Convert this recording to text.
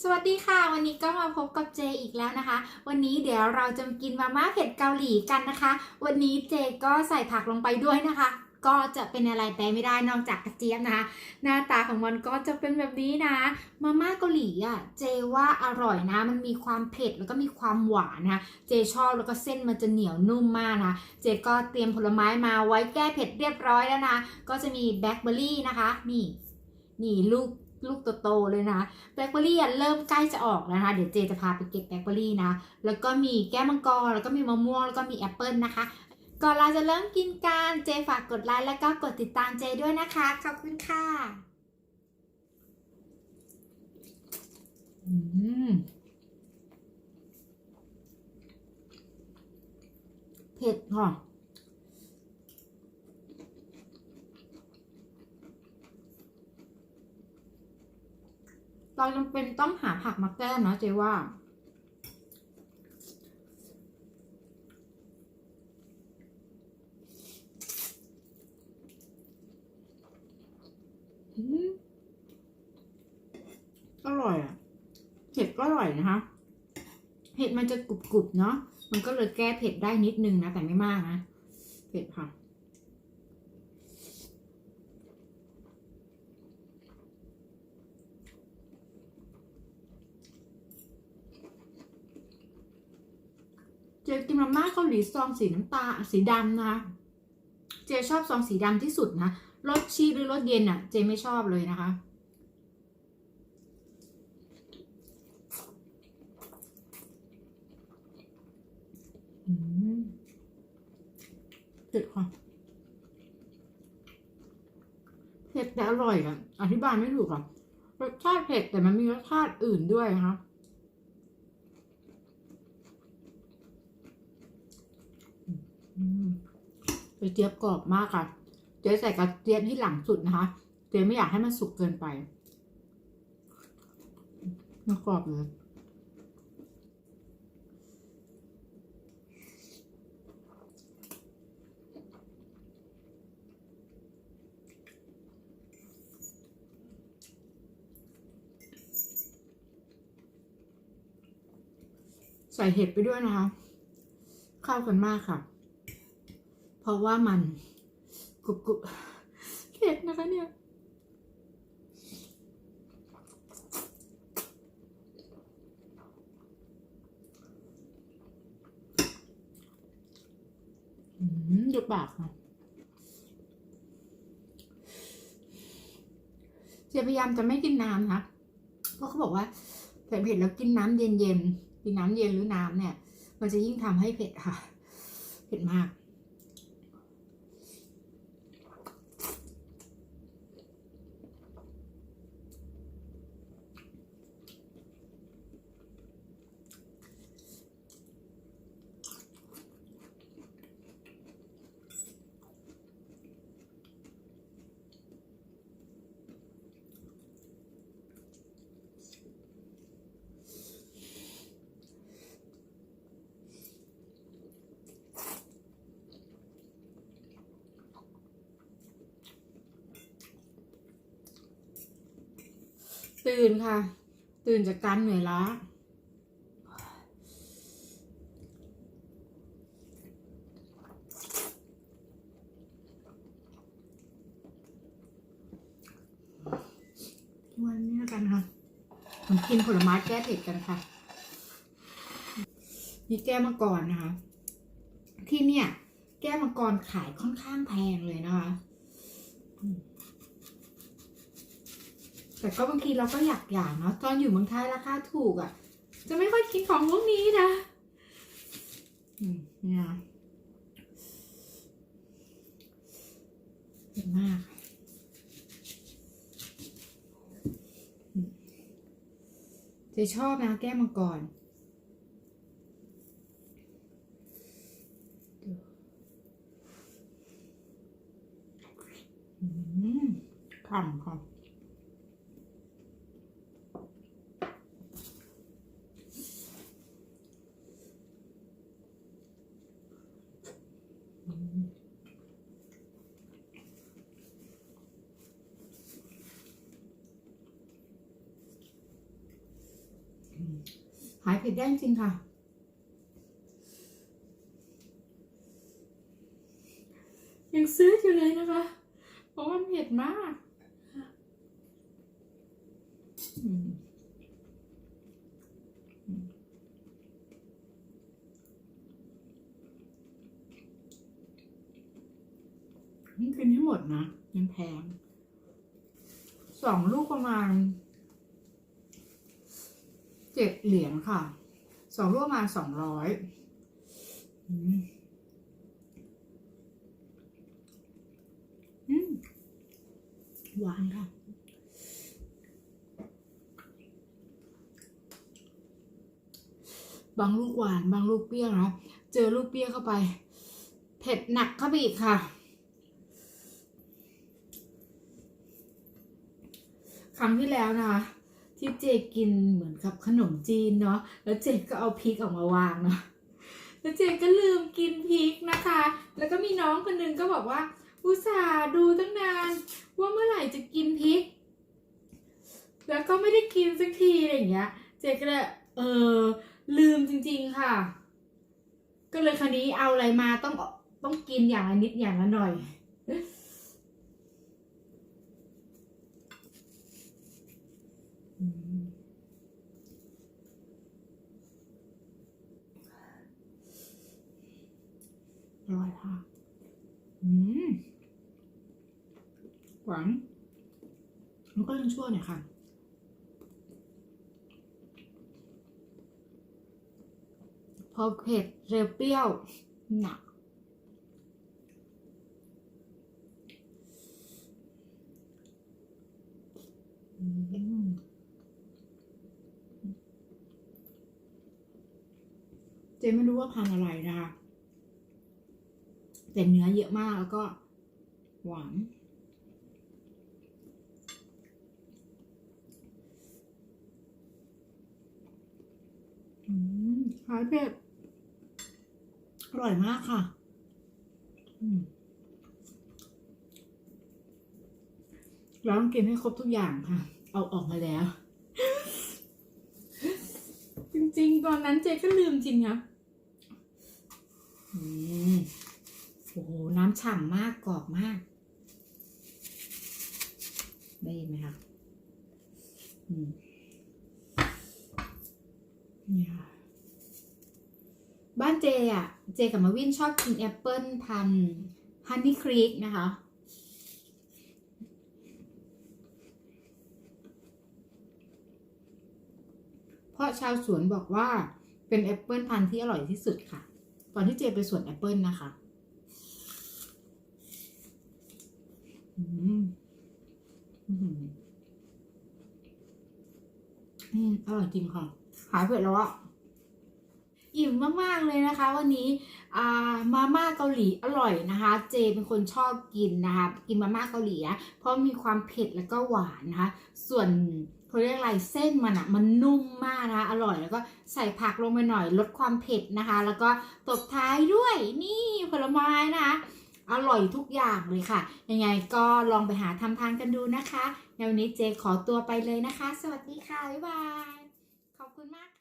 สวัสดีค่ะ วันนี้ก็มาพบกับเจอีกแล้วนะคะ วันนี้เดี๋ยวเราจะกินมาม่าเผ็ดเกาหลีกันนะคะ วันนี้เจก็ใส่ผักลงไปด้วยนะคะ ก็จะเป็นอะไรไปไม่ได้นอกจากกระเจี๊ยบนะคะ หน้าตาของมันก็จะเป็นแบบนี้นะมาม่าเกาหลีอะเจว่าอร่อยนะ มันมีความเผ็ดแล้วก็มีความหวานนะเจชอบแล้วก็เส้นมันจะเหนียวนุ่มมากนะเจก็เตรียมผลไม้มาไว้แก้เผ็ดเรียบร้อยแล้วนะก็จะมีแบล็คเบอร์รี่นะคะนี่นี่ลูก ลูกโตๆเลยนะแบล็คเบอร์รี่อะเริ่มใกล้จะออกแล้วนะคะเดี๋ยวเจจะพาไปเก็บแบล็คเบอร์รี่นะแล้วก็มีแก้วมังกรแล้วก็มีมะม่วงแล้วก็มีแอปเปิลนะคะก่อนเราจะเริ่มกินกันเจฝากกดไลค์แล้วก็กดติดตามเจด้วยนะคะขอบคุณค่ะอืมเผ็ดค่ะ เราจำเป็นต้องหาผักมาแก้นะเจว่าอืมอร่อยอะเผ็ดก็อร่อยนะคะ เผ็ดมันจะกรุบๆเนาะ มันก็เลยแก้เผ็ดได้นิดนึงนะ แต่ไม่มากนะ เผ็ดค่ะ เจกินมาม่าเกาหลีซองสีน้ำตาสีดำนะคะ เจชอบซองสีดำที่สุดนะรสชีสหรือรสเย็นอะเจไม่ชอบเลยนะคะ เผ็ดค่ะเผ็ดแต่อร่อยอะอธิบายไม่ถูกอะรสชาติเผ็ดแต่มันมีรสชาติอื่นด้วยนะคะ อืม กระเจี๊ยบกรอบมากค่ะ เจ๊ใส่กระเจี๊ยบที่หลังสุดนะคะ เจ๊ไม่อยากให้มันสุกเกินไปมันกรอบเลยใส่เห็ดไปด้วยนะคะ เข้ากันมากค่ะ เพราะว่ามันกรุบกรุบเผ็ดนะคะเนี่ยอืมดูปากค่ะเจพยายามจะไม่กินน้ำนะเพราะเขาบอกว่าเผ็ดๆแล้วกินน้ำเย็นๆกินน้ำเย็นหรือน้ำเนี่ย มันจะยิ่งทำให้เผ็ดค่ะ เผ็ดมาก ตื่นค่ะ ตื่นจากการเหนื่อยล้าวันนี้กันค่ะผมกินผลไม้แก้เผ็ดกันค่ะ นี่แก้มังกรนะคะ ที่เนี่ย แก้มังกรขายค่อนข้างแพงเลยนะคะ แต่ก็บางทีเราก็อยากอย่างเนาะตอนอยู่เมืองไทยราคาถูกอะ่ะ จะไม่ค่อยกินของพวกนี้นะอืมเนี่ยเยอะมากจะชอบนะแก้มังกรอืมขำค่ะ หายเผ็ดได้จริงค่ะ ยังซื้ออยู่เลยนะคะ เพราะมันเผ็ดมากอืมอืมนี่กินให้หมดนะยังแพงสองลูกประมาณ เจ็ดเหรียญค่ะ สองลูกประมาสองร้อยหวานค่ะ บางลูกหวาน บางลูกเปรี้ยวนะ เจอลูกเปรี้ยวเข้าไป เผ็ดหนักเข้าไปอีกค่ะ ครั้งที่แล้วนะคะ ที่เจกินเหมือนกับขนมจีนเนาะแล้วเจก็เอาพริกออกมาวางเนาะแล้วเจก็ลืมกินพริกนะคะ แล้วก็มีน้องคนหนึงก็บอกว่า อุตส่าห์ดูตั้งนาน ว่าเมื่อไหร่จะกินพริก แล้วก็ไม่ได้กินสักทีอะไรอย่างเงี้ย เจก็เลยเออลืมจริง ๆค่ะ ก็เลยคราวนี้เอาอะไรมาต้องต้องกินอย่างละนิดอย่างละหน่อย ร่อยค่ะ อืม หวานแล้วก็ยังชั่วหน่อยค่ะ พอเผ็ดเร็วเปรี้ยวหนักเจไม่รู้ว่าพันอะไรนะคะ แต่เนื้อเยอะมากแล้วก็หวานอืมหายเผ็ดอร่อยมากค่ะอืมเราต้องกินให้ครบทุกอย่างค่ะ เอาออกมาแล้ว จริงๆ ตอนนั้นเจก็ลืมจริงนะอืม โอ้โห น้ำฉ่ำมากกรอบมาก ได้ยินไหมคะนี่ค่ะ บ้านเจอะ เจกับมาวินชอบกินแอปเปิลพันฮันนี่ครีกนะคะ เพราะชาวสวนบอกว่าเป็นแอปเปิลพันธุ์ที่อร่อยที่สุดค่ะ ตอนที่เจไปสวนแอปเปิลนะคะ อืมอืม อืมอร่อยจริงค่ะหายเผ็ดแล้วอะอิ่มมาก ๆ เลยนะคะ วันนี้อ่ามาม่าเกาหลีอร่อยนะคะ เจเป็นคนชอบกินนะคะ กินมาม่าเกาหลีนะเพราะมีความเผ็ดแล้วก็หวานนะคะ ส่วนเขาเรียกอะไรเส้นมันอะมันนุ่มมากนะคะอร่อยแล้วก็ใส่ผักลงไปหน่อยลดความเผ็ดนะคะ แล้วก็ตบท้ายด้วยนี่ผลไม้นะคะอร่อยทุกอย่างเลยค่ะ ยังไงก็ลองไปหาทำทานกันดูนะคะ ในวันนี้เจขอตัวไปเลยนะคะ สวัสดีค่ะ บ๊ายบาย ขอบคุณมาก